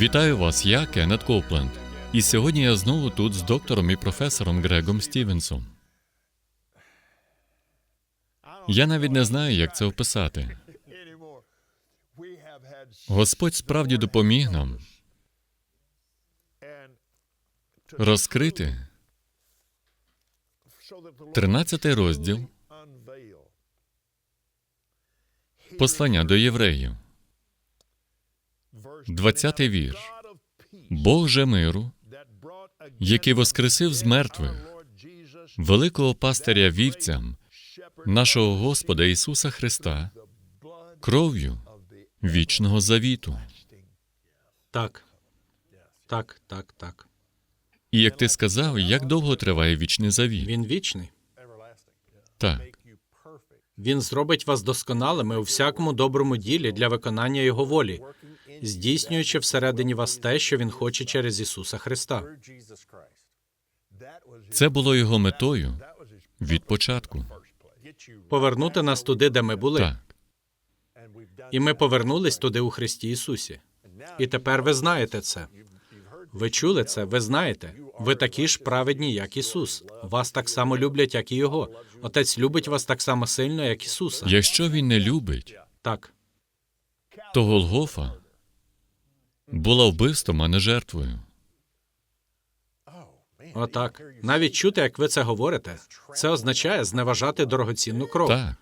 Вітаю вас, я Кеннет Копленд. І сьогодні я знову тут з доктором і професором Грегом Стівенсом. Я навіть не знаю, як це описати. Господь справді допоміг нам розкрити 13 розділ послання до євреїв, 20 вірш. Бог же миру, який воскресив з мертвих великого пастиря вівцям нашого Господа Ісуса Христа кров'ю вічного завіту. Так. Так, так, так. І як ти сказав, як довго триває вічний завіт? Він вічний. Так, Він зробить вас досконалими у всякому доброму ділі для виконання Його волі, здійснюючи всередині вас те, що Він хоче через Ісуса Христа. це було його метою від початку. Повернути нас туди, де ми були. Так, І ми повернулись туди у Христі Ісусі. І тепер ви знаєте це. Ви чули це, ви знаєте. Ви такі ж праведні, як Ісус. Вас так само люблять, як і Його. Отець любить вас так само сильно, як Ісуса. якщо він не любить, Так, то Голгофа була вбивством, а не жертвою. отак. Навіть чути, як ви це говорите, це означає зневажати дорогоцінну кров. Так,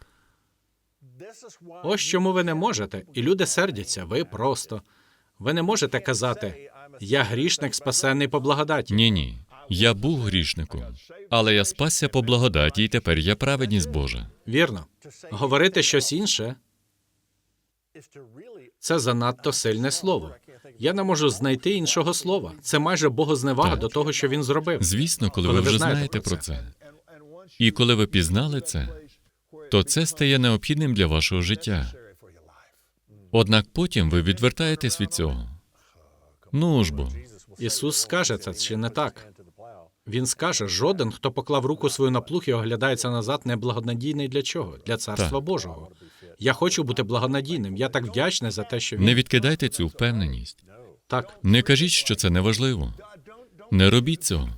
Ось чому ви не можете, і люди сердяться. Ви просто. Ви не можете казати Я грішник, спасений по благодаті. ні, ні. Я був грішником, але я спасся по благодаті, і тепер я праведність Божа. Вірно. Говорити щось інше це занадто сильне слово. Я не можу знайти іншого слова. Це майже богозневага Так. до того, що він зробив. Звісно, коли, Коли ви вже знаєте про це. І коли ви пізнали це, то це стає необхідним для вашого життя. Однак потім ви відвертаєтесь від цього. Ну ж бо, Ісус скаже це чи не так? Він скаже: жоден, хто поклав руку свою на плуг і оглядається назад, не благонадійний для чого? Для царства Так. Божого. Я хочу бути благонадійним. Я так вдячний за те, що він не відкидайте цю впевненість. так. Не кажіть, що це неважливо. Не робіть цього.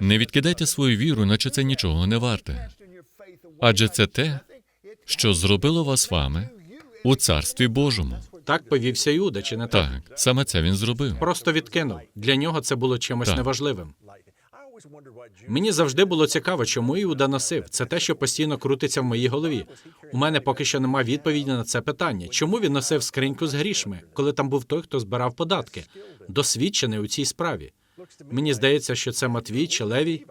Не відкидайте свою віру, наче це нічого не варте. Адже це те, що зробило вас вами у царстві Божому. Так повівся Іуда, чи не так? Так, саме це він зробив. Просто відкинув. Для нього це було чимось Так. неважливим. Мені завжди було цікаво, чому Іуда носив. Це те, що постійно крутиться в моїй голові. У мене поки що немає відповіді на це питання. Чому він носив скриньку з грішми, коли там був той, хто збирав податки, досвідчений у цій справі? Мені здається, що це Матвій чи Левій.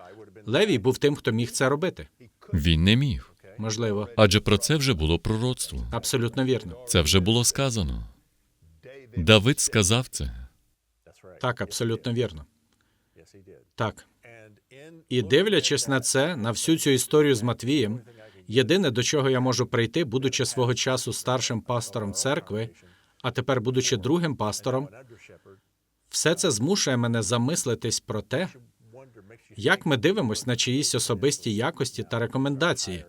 Левій був тим, хто міг це робити. Він не міг. Можливо, Адже про це вже було пророцтво. абсолютно вірно. Це вже було сказано. Давид сказав це. Так, абсолютно вірно. Так. І дивлячись на це, на всю цю історію з Матвієм, єдине, до чого я можу прийти, будучи свого часу старшим пастором церкви, а тепер будучи другим пастором, все це змушує мене замислитись про те, як ми дивимось на чиїсь особисті якості та рекомендації,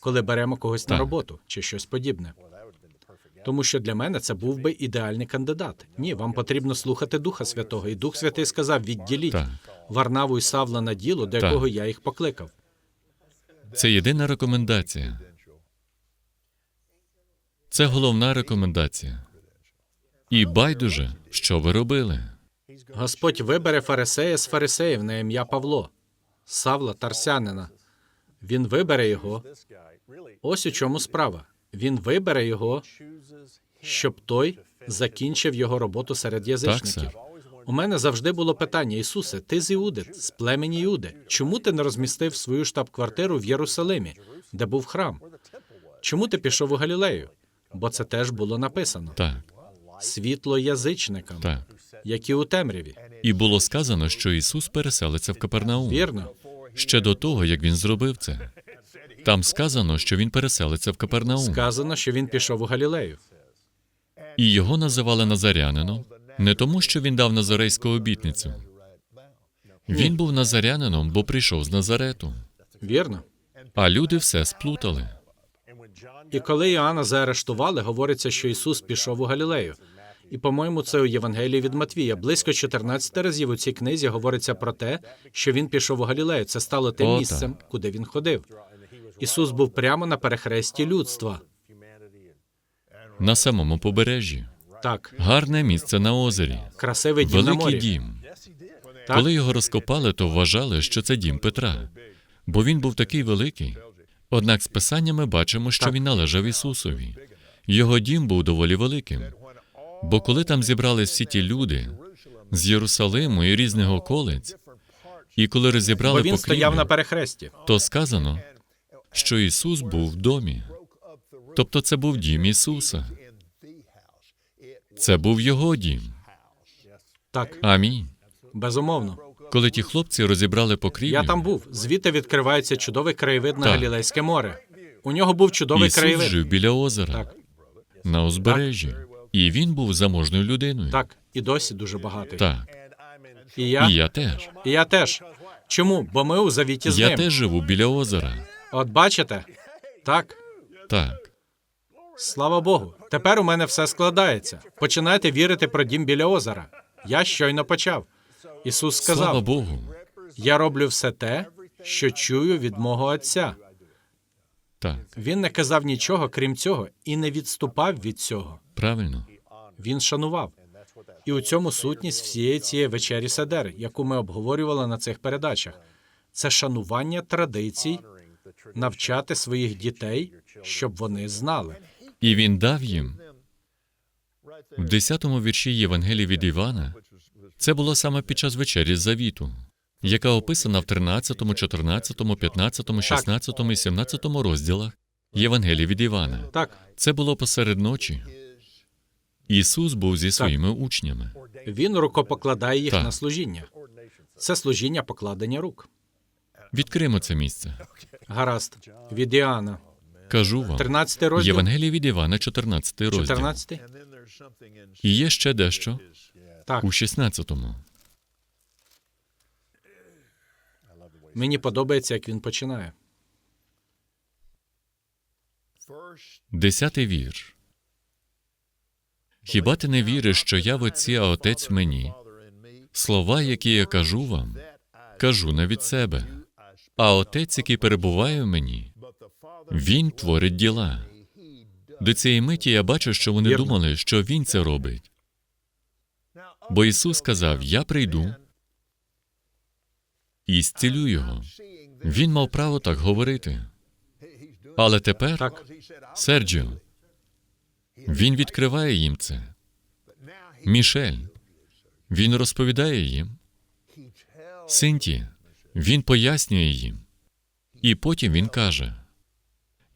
коли беремо когось на роботу чи щось подібне. Тому що для мене це був би ідеальний кандидат. Ні, вам потрібно слухати Духа Святого. І Дух Святий сказав: відділіть Так. Варнаву і Савла на діло, до Так. якого я їх покликав. Це єдина рекомендація. Це головна рекомендація. І байдуже, що ви робили. Господь вибере фарисея з фарисеїв на ім'я Павло, Савла Тарсянина. Він вибере його. Ось у чому справа. Він вибере його, щоб той закінчив його роботу серед язичників. сер. У мене завжди було питання: Ісусе, ти з Іуди, з племені Іуди. Чому ти не розмістив свою штаб-квартиру в Єрусалимі, де був храм? Чому ти пішов у Галілею? Бо це теж було написано: Так, світло язичникам, так. які у темряві. І було сказано, що Ісус переселиться в Капернаум Вірно, ще до того, як він зробив це. Там сказано, що він переселиться в Капернаум, сказано, що він пішов у Галілею. і його називали Назарянином не тому, що він дав назарейську обітницю. Він був назарянином, бо прийшов з Назарету. Вірно. А люди все сплутали. І коли Іоанна заарештували, говориться, що Ісус пішов у Галілею. І, по-моєму, це у Євангелії від Матвія. Близько 14 разів у цій книзі говориться про те, що він пішов у Галілею. Це стало тим О, так. місцем, куди він ходив. Ісус був прямо на перехресті людства. На самому побережжі. Так, Гарне місце на озері. красивий дім на Великий морі. дім. Так. Коли його розкопали, то вважали, що це дім Петра, бо він був такий великий. Однак з писання ми бачимо, що Так. він належав Ісусові. Його дім був доволі великим. Бо коли там зібрались всі ті люди з Єрусалиму і різних околиць, і коли розібрали Бо він стояв на перехресті. то сказано, що Ісус був в домі. Тобто це був дім Ісуса. Це був його дім. Так, Амінь. безумовно. Коли ті хлопці розібрали покрівлю, Я там був. Звідти відкривається чудовий краєвид на Так. Галілейське море. У нього був чудовий Ісус краєвид. жив біля озера Так, на узбережжі, і він був заможною людиною. так, і досі дуже багатий. Так. І я, І я теж. і я теж. Чому? Бо ми у завіті з Я ним. теж живу біля озера. От бачите? Так, Так. Слава Богу. Тепер у мене все складається. Починайте вірити про дім біля озера. Я щойно почав. Ісус сказав: Слава Богу. Я роблю все те, що чую від мого Отця. Так, Він не казав нічого, крім цього, і не відступав від цього. правильно. Він шанував. І у цьому сутність всієї цієї вечері Седер, яку ми обговорювали на цих передачах. Це шанування традицій, навчати своїх дітей, щоб вони знали. І він дав їм в 10-му вірші Євангелії від Івана. Це було саме під час вечері завіту, яка описана в 13, 14, 15, 16 і 17 розділах Євангелії від Івана. Так, Це було посеред ночі. Ісус був зі своїми учнями. він рукопокладає їх Так. на служіння. Це служіння покладення рук. Відкриємо це місце. Гаразд. Від Іоанна. Кажу вам. 13 розділ. Євангеліє від Івана, 14 розділ. 14? І є ще дещо Так. у 16-му. Мені подобається, як він починає. Десятий вірш. Хіба ти не віриш, що я в отці, а отець в мені? Слова, які я кажу вам, кажу не від себе. А отець, який перебуває в мені, він творить діла. До цієї миті я бачу, що вони Вірно. думали, що він це робить. Бо Ісус сказав: Я прийду і зцілю його. Він мав право так говорити. Але тепер, Так. Серджіо, він відкриває їм це. Мішель, він розповідає їм. Синті, він пояснює їм. І потім він каже: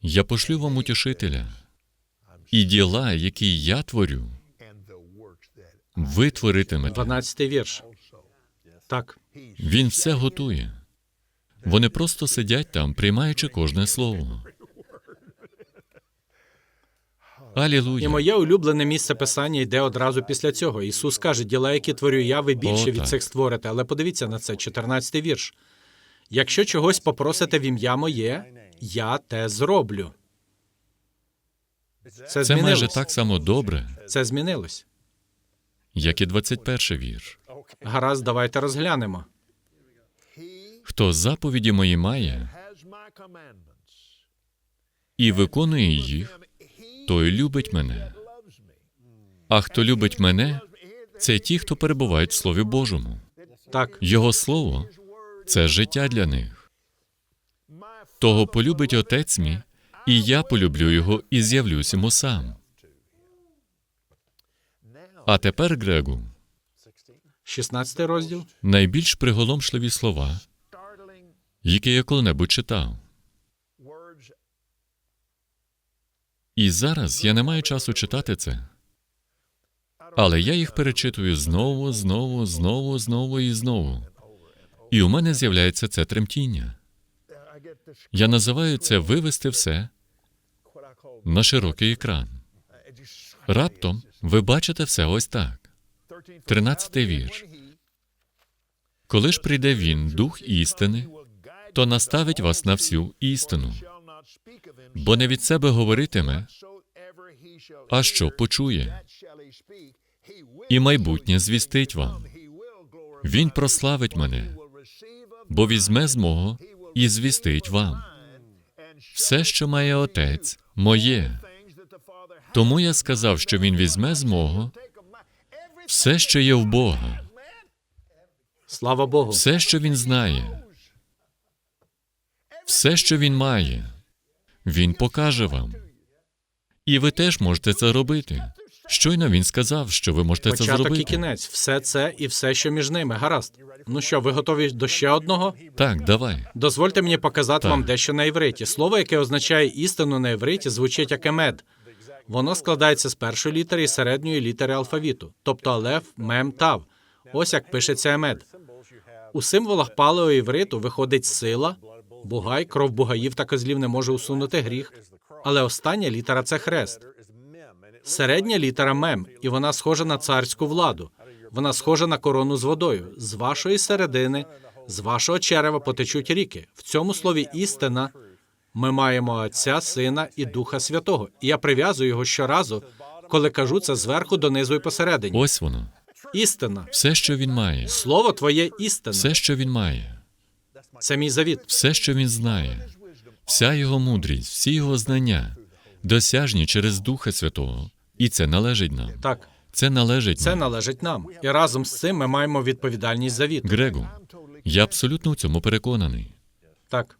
Я пошлю вам утішителя, і діла, які я творю, ви творитимете. 12 вірш. Так. Він все готує. Вони просто сидять там, приймаючи кожне слово. І моє улюблене місце писання йде одразу після цього. Ісус каже: діла, які творю я, ви більше О, від так. цих створите. Але подивіться на це, 14 вірш. Якщо чогось попросите в ім'я моє, я те зроблю. Це Це змінилось. майже так само добре, Це змінилось. як і 21 вірш. Гаразд, давайте розглянемо. Хто заповіді мої має і виконує їх, той любить мене. А хто любить мене, це ті, хто перебувають в Слові Божому. Так, Його слово це життя для них. Того полюбить отець мій, і я полюблю його і з'явлюсь йому сам. А тепер, Грегу, 16 розділ. найбільш приголомшливі слова, які я коли-небудь читав. І зараз я не маю часу читати це. Але я їх перечитую знову, знову, знову, знову і знову. І у мене з'являється це тремтіння. Я називаю це вивести все на широкий екран. Раптом ви бачите все ось так. 13 вірш. Коли ж прийде він, дух істини, то наставить вас на всю істину, бо не від себе говоритиме, а що почує, і майбутнє звістить вам. Він прославить мене, бо візьме з мого і звістить вам. Все, що має отець, моє. Тому я сказав, що він візьме з мого все, що є в Бога, Слава Богу. все, що він знає, все, що він має, він покаже вам. І ви теж можете це робити. Щойно він сказав, що ви можете це Початок і кінець. Все це і все, що між ними. Гаразд. Ну що, ви готові до ще одного? Так, давай. Дозвольте мені показати Так. вам дещо на івриті. Слово, яке означає істину на івриті, звучить як емед. Воно складається з першої літери і середньої літери алфавіту, тобто алеф, мем, тав. Ось як пишеться емед. У символах палеоівриту виходить сила, бугай, кров бугаїв та козлів не може усунути гріх. Але остання літера це хрест. Середня літера мем, і вона схожа на царську владу. Вона схожа на корону з водою. З вашої середини, з вашого черева потечуть ріки. В цьому слові істина ми маємо Отця, Сина і Духа Святого. І я прив'язую його щоразу, коли кажу це зверху донизу і посередині. Ось воно. Істина. Все, що він має, Слово твоє істина. все, що він має, Це мій завіт. все, що він знає, вся його мудрість, всі його знання, досяжні через Духа Святого. І це належить нам. Так, Це належить це нам. належить нам. І разом з цим ми маємо відповідальність за віт. Грегу, я абсолютно в цьому переконаний. Так,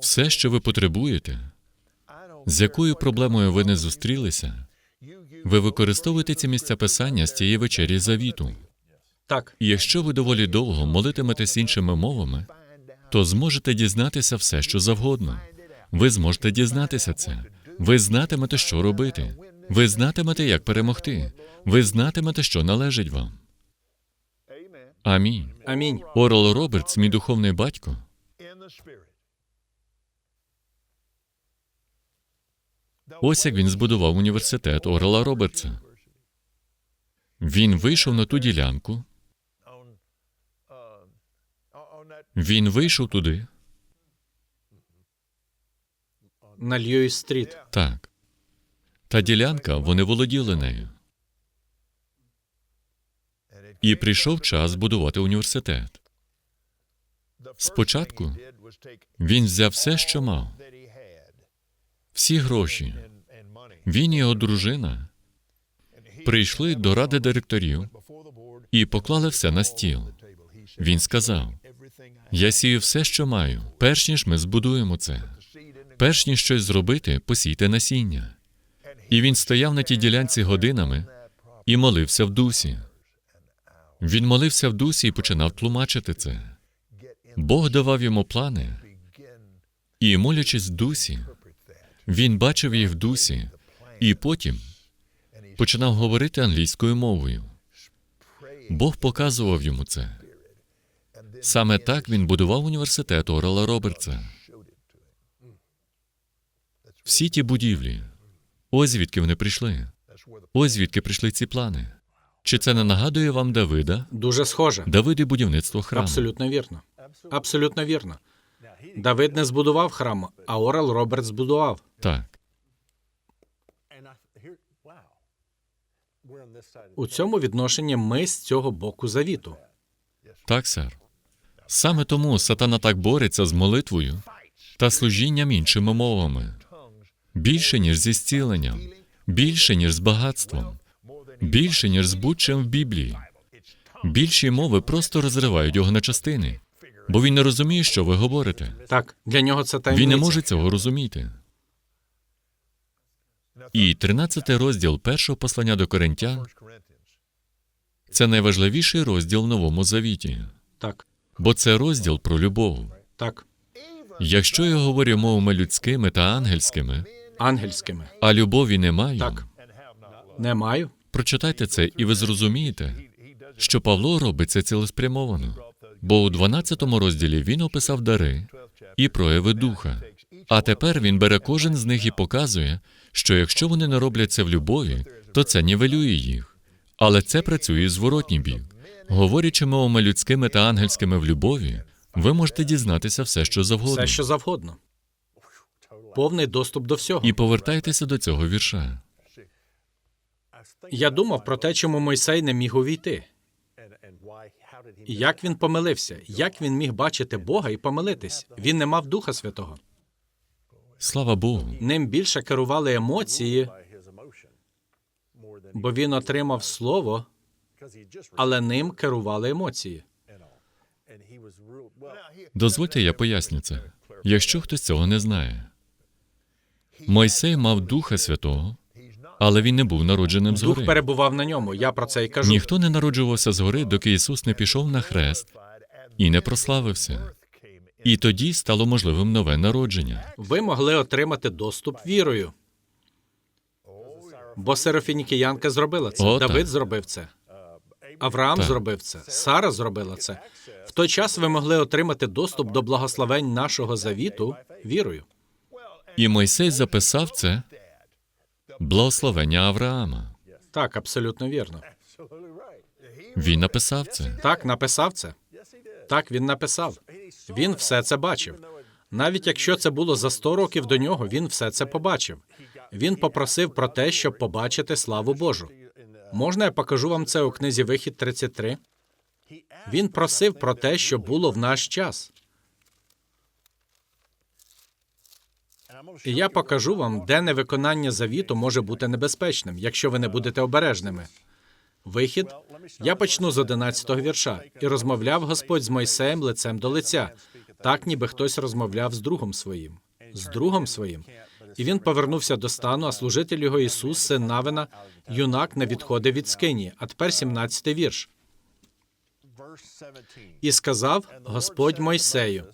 Все, що ви потребуєте, з якою проблемою ви не зустрілися, ви використовуєте ці місця писання з тієї вечері завіту. так. І якщо ви доволі довго молитиметесь іншими мовами, то зможете дізнатися все, що завгодно. Ви зможете дізнатися це. Ви знатимете, що робити. Ви знатимете, як перемогти. Ви знатимете, що належить вам. Амінь. Амінь. Орел Робертс, мій духовний батько, ось як він збудував університет Орела Робертса. Він вийшов на ту ділянку, він вийшов туди, На Льюіс стріт. так. Та ділянка, вони володіли нею. І прийшов час будувати університет. Спочатку він взяв все, що мав, всі гроші. Він і його дружина прийшли до ради директорів і поклали все на стіл. Він сказав: Я сію все, що маю, перш ніж ми збудуємо це. Перш ніж щось зробити, посійте насіння. І він стояв на тій ділянці годинами і молився в дусі. Він молився в дусі і починав тлумачити це. Бог давав йому плани, і, молячись в дусі, він бачив їх в дусі, і потім починав говорити англійською мовою. Бог показував йому це. Саме так він будував університет Орела Робертса. Всі ті будівлі. Ось звідки вони прийшли. Ось звідки прийшли ці плани. Чи це не нагадує вам Давида? Дуже схоже. Давид і будівництво храму. Абсолютно вірно. Абсолютно вірно. Давид не збудував храм, а Орел Роберт збудував. Так. У цьому відношенні ми з цього боку завіту. Так, сер. Саме тому сатана так бореться з молитвою та служінням іншими мовами. Більше, ніж зі зціленням, більше, ніж з багатством, більше, ніж з будь-чим в Біблії. Більші мови просто розривають його на частини, бо він не розуміє, що ви говорите. Так, для нього це таємниця. Він не може цього розуміти. І 13 розділ першого послання до Коринтян це найважливіший розділ в Новому Завіті, Так, бо це розділ про любов. так. Якщо я говорю мовами людськими та ангельськими, Ангельськими. а любові не маю, Так. Не маю. прочитайте це, і ви зрозумієте, що Павло робить це цілеспрямовано. Бо у 12 розділі він описав дари і прояви духа. А тепер він бере кожен з них і показує, що якщо вони не роблять це в любові, то це нівелює їх. Але це працює зворотній бік. Говорячи мовами людськими та ангельськими в любові, Ви можете дізнатися все, що завгодно. Все, що завгодно. Повний доступ до всього. І повертайтеся до цього вірша. Я думав про те, чому Мойсей не міг увійти. Як він помилився? Як він міг бачити Бога і помилитись? Він не мав Духа Святого. Слава Богу. Ним більше керували емоції, бо він отримав слово, але ним керували емоції. Дозвольте, я поясню це. Якщо хтось цього не знає, Мойсей мав Духа Святого, але він не був народженим Дух згори. перебував на ньому. Я про це й кажу. Ніхто не народжувався згори, доки Ісус не пішов на хрест і не прославився. І тоді стало можливим нове народження. Ви могли отримати доступ вірою. Бо Серафінікіянка зробила це. О, Давид так. зробив це. Авраам Так. зробив це. Сара зробила це. В той час ви могли отримати доступ до благословень нашого завіту вірою. І Мойсей записав це благословення Авраама. Так, абсолютно вірно. Він написав це. Так, написав це. Так, він написав. Він все це бачив. Навіть якщо це було за 100 років до нього, він все це побачив. Він попросив про те, щоб побачити славу Божу. Можна я покажу вам це у книзі Вихід 33? Він просив про те, що було в наш час. І я покажу вам, де невиконання завіту може бути небезпечним, якщо ви не будете обережними. Вихід. Я почну з 11-го вірша. І розмовляв Господь з Мойсеєм лицем до лиця, так ніби хтось розмовляв з другом своїм. З другом своїм. І він повернувся до стану, а служитель його Ісус, син Навина, юнак не відходив від скині. А тепер 17-й вірш. І сказав Господь Мойсею: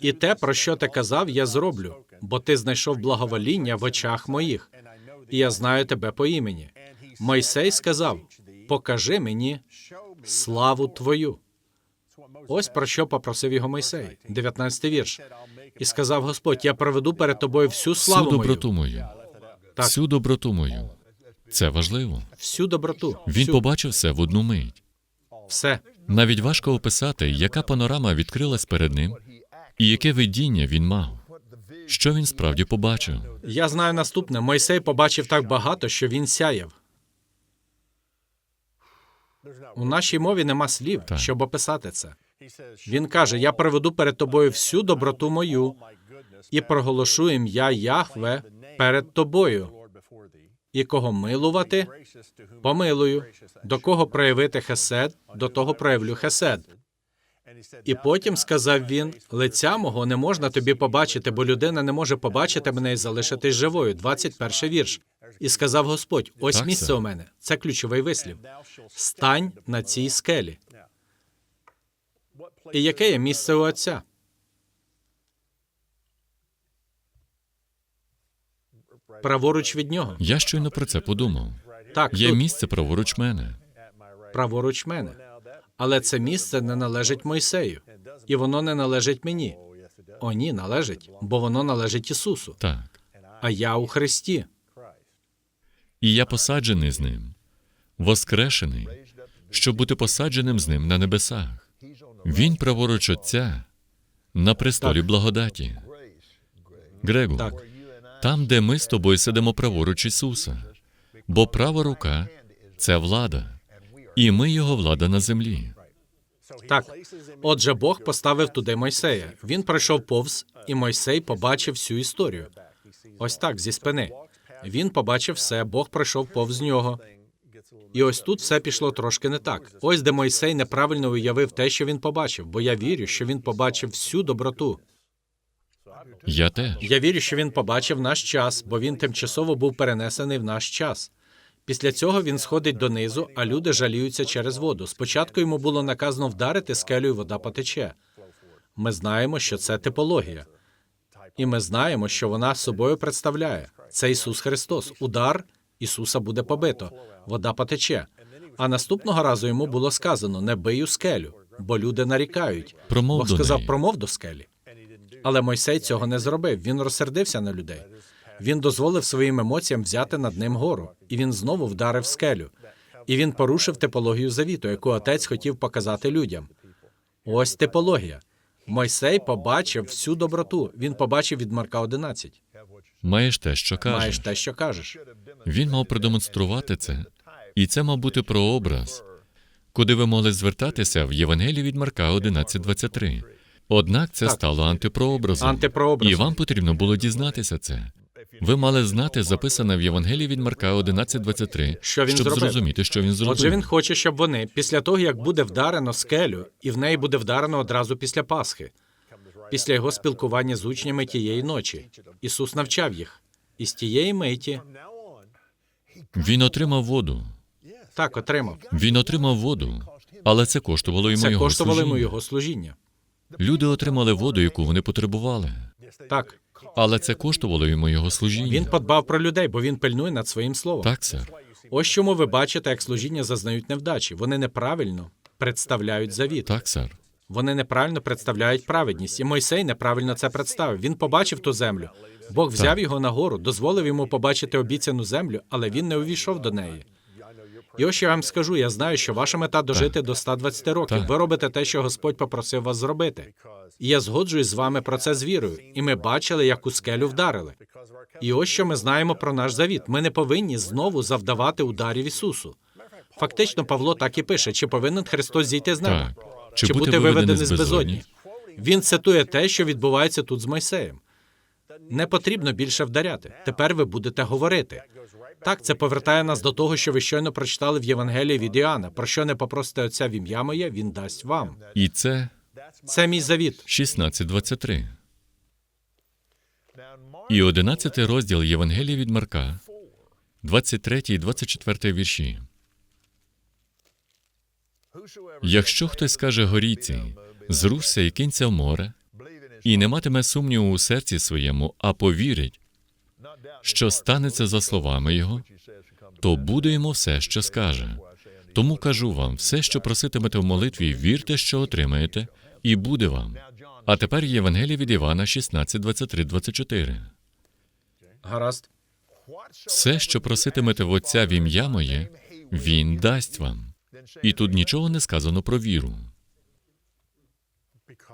І те, про що ти казав, я зроблю, бо ти знайшов благовоління в очах моїх, і я знаю тебе по імені. Мойсей сказав: Покажи мені славу твою. Ось про що попросив його Мойсей, 19-й вірш. І сказав Господь: Я проведу перед тобою всю Всю славу мою, доброту мою. Так. Всю доброту мою. Це важливо. всю доброту. Він всю. побачив все в одну мить. все. Навіть важко описати, яка панорама відкрилась перед ним, і яке видіння він мав. Що він справді побачив? Я знаю наступне. Мойсей побачив так багато, що він сяяв. У нашій мові нема слів, Так. щоб описати це. Він каже: Я проведу перед тобою всю доброту мою і проголошу ім'я Яхве перед тобою. І кого милувати, помилую. До кого проявити хесед, до того проявлю хесед. І потім сказав він: лиця мого не можна тобі побачити, бо людина не може побачити мене і залишитись живою. 21 вірш. І сказав Господь: ось Так, місце у мене. Це ключовий вислів. Стань на цій скелі. І яке є місце у отця? Праворуч від нього. Я щойно про це подумав. Так, Є тут, місце праворуч мене. праворуч мене. Але це місце не належить Мойсею, і воно не належить мені. О, ні, належить, бо воно належить Ісусу. Так. А я у Христі. І я посаджений з ним, воскрешений, щоб бути посадженим з ним на небесах. Він праворуч Отця на престолі благодаті. Грегу, Так. там, де ми з тобою сидимо праворуч Ісуса, бо права рука це влада, і ми його влада на землі. Так. Отже, Бог поставив туди Мойсея. Він пройшов повз, і Мойсей побачив всю історію. Ось так, зі спини. Він побачив все, Бог пройшов повз нього. І ось тут все пішло трошки не так. Ось де Мойсей неправильно уявив те, що він побачив, бо я вірю, що він побачив всю доброту. Я теж. Я вірю, що він побачив наш час, бо він тимчасово був перенесений в наш час. Після цього він сходить донизу, а люди жаліються через воду. Спочатку йому було наказано вдарити скелю, і вода потече. Ми знаємо, що це типологія. І ми знаємо, що вона собою представляє. Це Ісус Христос. Удар Ісуса буде побито, вода потече. А наступного разу йому було сказано: не бий у скелю, бо люди нарікають. Промов Бог сказав, промов до скелі. Але Мойсей цього не зробив. Він розсердився на людей. Він дозволив своїм емоціям взяти над ним гору, і він знову вдарив скелю. І він порушив типологію завіту, яку отець хотів показати людям. Ось типологія. Мойсей побачив всю доброту. Він побачив від Марка 11. Маєш те, що Маєш те, що кажеш. Він мав продемонструвати це, і це мав бути прообраз, куди ви могли звертатися в Євангелії від Марка 11.23. Однак це Так. стало антипрообразом. Антипрообразом. І вам потрібно було дізнатися це. Ви мали знати записане в Євангелії від Марка 11.23, Що він щоб зробив? зрозуміти, що він зробив. Отже, він хоче, щоб вони, після того, як буде вдарено скелю, і в неї буде вдарено одразу після Пасхи, після його спілкування з учнями тієї ночі. Ісус навчав їх. І з тієї миті Він отримав воду. так отримав. Він отримав воду, але це коштувало йому Це його коштувало йому його служіння. Люди отримали воду, яку вони потребували, Так, але це коштувало йому його служіння. він подбав про людей, бо він пильнує над своїм словом. Так, сер. Ось чому ви бачите, як служіння зазнають невдачі. Вони неправильно представляють завіт. Так, сер. Вони неправильно представляють праведність. І Мойсей неправильно це представив. Він побачив ту землю. Бог взяв Так. його нагору, дозволив йому побачити обіцяну землю, але він не увійшов до неї. І ось я вам скажу: я знаю, що ваша мета дожити до 120 років. Так. Ви робите те, що Господь попросив вас зробити. І я згоджуюсь з вами про це з вірою. І ми бачили, як у скелю вдарили. І ось що ми знаємо про наш завіт. Ми не повинні знову завдавати ударів Ісусу. Фактично, Павло так і пише: чи повинен Христос зійти з неба? Так. Чи бути виведений з безодні? Він цитує те, що відбувається тут з Мойсеєм. Не потрібно більше вдаряти. Тепер ви будете говорити. Так, це повертає нас до того, що ви щойно прочитали в Євангелії від Іоанна. Про що не попросите Отця в ім'я моє, він дасть вам. І це Це мій завіт. 16.23. І 11 розділ Євангелії від Марка, 23 і 24 вірші. Якщо хтось скаже горіці, зрушся і кинься в море, і не матиме сумніву у серці своєму, а повірить, що станеться за словами його, то буде йому все, що скаже. Тому кажу вам, все, що проситимете в молитві, вірте, що отримаєте, і буде вам. А тепер Євангеліє від Івана 16, 23, 24. Гаразд. Все, що проситимете в Отця в ім'я моє, Він дасть вам. І тут нічого не сказано про віру.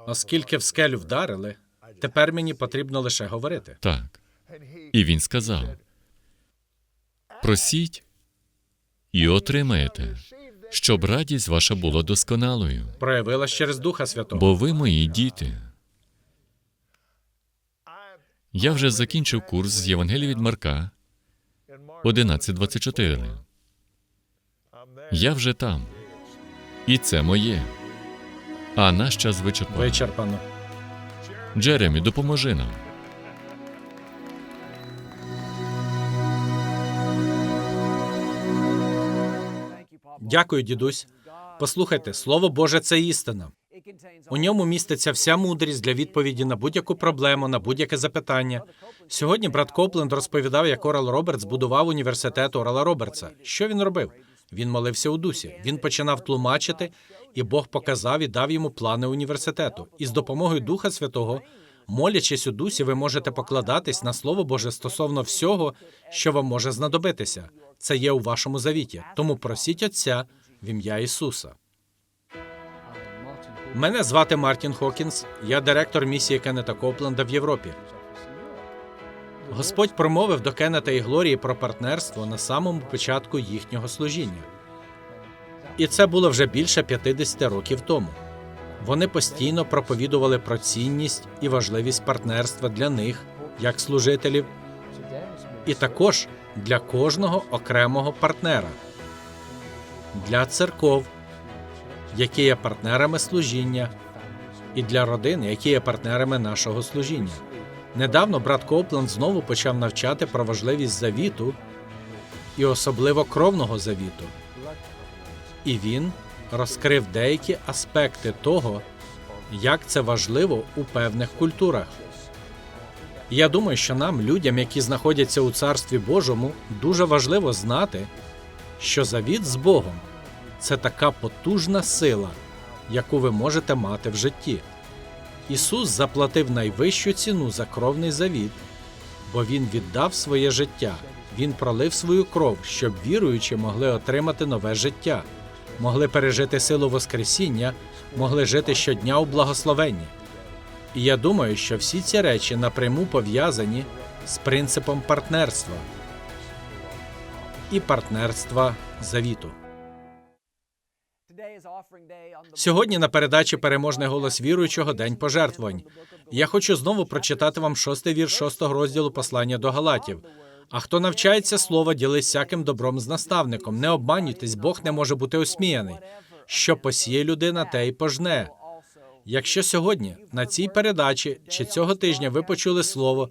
Оскільки в скелю вдарили, тепер мені потрібно лише говорити. Так. І він сказав: просіть і отримаєте, щоб радість ваша була досконалою, Проявилась через Духа Святого. бо ви мої діти. Я вже закінчив курс з Євангелії від Марка 11.24. Я вже там. І це моє. А наш час вичерпано. Вичерпано. Джеремі, допоможи нам. Дякую, дідусь. Послухайте, слово Боже це істина. У ньому міститься вся мудрість для відповіді на будь-яку проблему, на будь-яке запитання. Сьогодні брат Копленд розповідав, як Орал Робертс будував університет Орала Робертса. Що він робив? Він молився у дусі. Він починав тлумачити, і Бог показав і дав йому плани університету. І з допомогою Духа Святого, молячись у дусі, ви можете покладатись на Слово Боже стосовно всього, що вам може знадобитися. Це є у вашому завіті. Тому просіть Отця в ім'я Ісуса. Мене звати Мартін Хокінс, я директор місії Кеннета Копленда в Європі. Господь промовив до Кеннета і Глорії про партнерство на самому початку їхнього служіння. І це було вже більше 50 років тому. Вони постійно проповідували про цінність і важливість партнерства для них, як служителів, і також для кожного окремого партнера, для церков, які є партнерами служіння, і для родин, які є партнерами нашого служіння. Недавно брат Копленд знову почав навчати про важливість завіту і особливо кровного завіту. І він розкрив деякі аспекти того, як це важливо у певних культурах. Я думаю, що нам, людям, які знаходяться у Царстві Божому, дуже важливо знати, що завіт з Богом це така потужна сила, яку ви можете мати в житті. Ісус заплатив найвищу ціну за кровний завіт, бо Він віддав своє життя, Він пролив свою кров, щоб віруючі могли отримати нове життя, могли пережити силу Воскресіння, могли жити щодня у благословенні. Я думаю, що всі ці речі напряму пов'язані з принципом партнерства і партнерства завіту. Сьогодні на передачі Переможний голос віруючого День пожертвувань. Я хочу знову прочитати вам шостий вірш шостого розділу послання до Галатів. А хто навчається слова, ділись всяким добром з наставником. Не обманюйтесь, Бог не може бути осміяний. Що посіє людина, те й пожне. Якщо сьогодні на цій передачі чи цього тижня ви почули слово,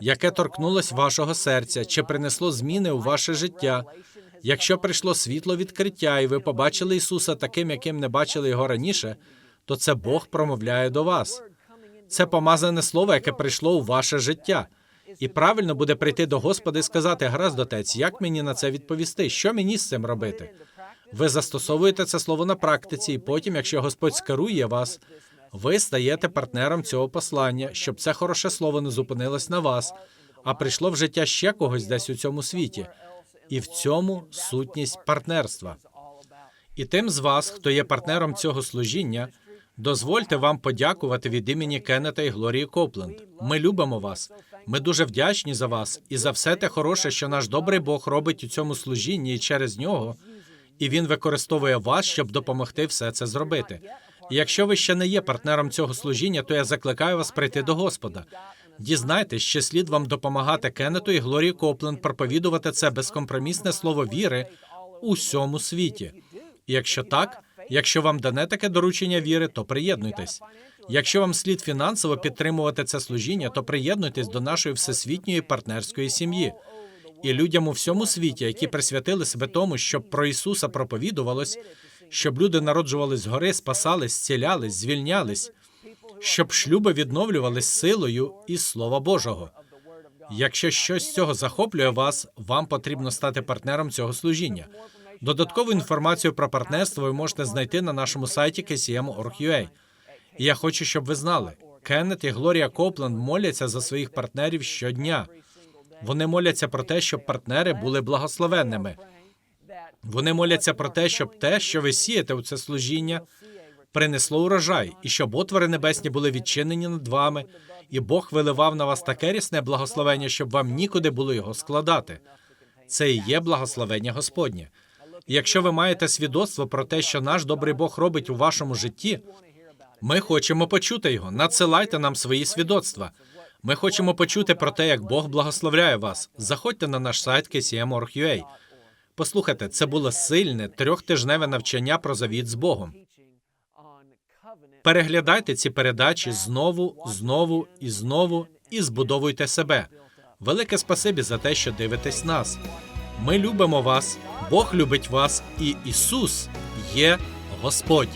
яке торкнулось вашого серця, чи принесло зміни у ваше життя, якщо прийшло світло відкриття, і ви побачили Ісуса таким, яким не бачили його раніше, то це Бог промовляє до вас. Це помазане слово, яке прийшло у ваше життя. І правильно буде прийти до Господа і сказати: гаразд, отець, як мені на це відповісти? Що мені з цим робити? Ви застосовуєте це слово на практиці, і потім, якщо Господь скерує вас, ви стаєте партнером цього послання, щоб це хороше слово не зупинилось на вас, а прийшло в життя ще когось десь у цьому світі. І в цьому сутність партнерства. І тим з вас, хто є партнером цього служіння, дозвольте вам подякувати від імені Кеннета і Глорії Копленд. Ми любимо вас. Ми дуже вдячні за вас і за все те хороше, що наш добрий Бог робить у цьому служінні і через нього. І він використовує вас, щоб допомогти все це зробити. Якщо ви ще не є партнером цього служіння, то я закликаю вас прийти до Господа. Дізнайтесь, що слід вам допомагати Кеннету і Глорії Копленд проповідувати це безкомпромісне слово віри у всьому світі. Якщо так, якщо вам дане таке доручення віри, то приєднуйтесь. Якщо вам слід фінансово підтримувати це служіння, то приєднуйтесь до нашої всесвітньої партнерської сім'ї. І людям у всьому світі, які присвятили себе тому, щоб про Ісуса проповідувалось, щоб люди народжувались згори, спасались, зцілялись, звільнялись, щоб шлюби відновлювались силою і Слова Божого. Якщо щось з цього захоплює вас, вам потрібно стати партнером цього служіння. Додаткову інформацію про партнерство ви можете знайти на нашому сайті kcm.org.ua. І я хочу, щоб ви знали, Кеннет і Глорія Копленд моляться за своїх партнерів щодня. Вони моляться про те, щоб партнери були благословенними. Вони моляться про те, щоб те, що ви сієте у це служіння, принесло урожай, і щоб отвори небесні були відчинені над вами, і Бог виливав на вас таке рясне благословення, щоб вам нікуди було його складати. Це і є благословення Господнє. Якщо ви маєте свідоцтво про те, що наш добрий Бог робить у вашому житті, ми хочемо почути його. Надсилайте нам свої свідоцтва. Ми хочемо почути про те, як Бог благословляє вас. Заходьте на наш сайт kcm.org.ua. Послухайте, це було сильне трьохтижневе навчання про завіт з Богом. Переглядайте ці передачі знову, знову і знову і збудовуйте себе. Велике спасибі за те, що дивитесь нас. Ми любимо вас, Бог любить вас, і Ісус є Господь.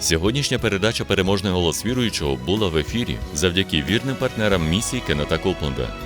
Сьогоднішня передача Переможний голос віруючого була в ефірі завдяки вірним партнерам місії Кеннета Копленда.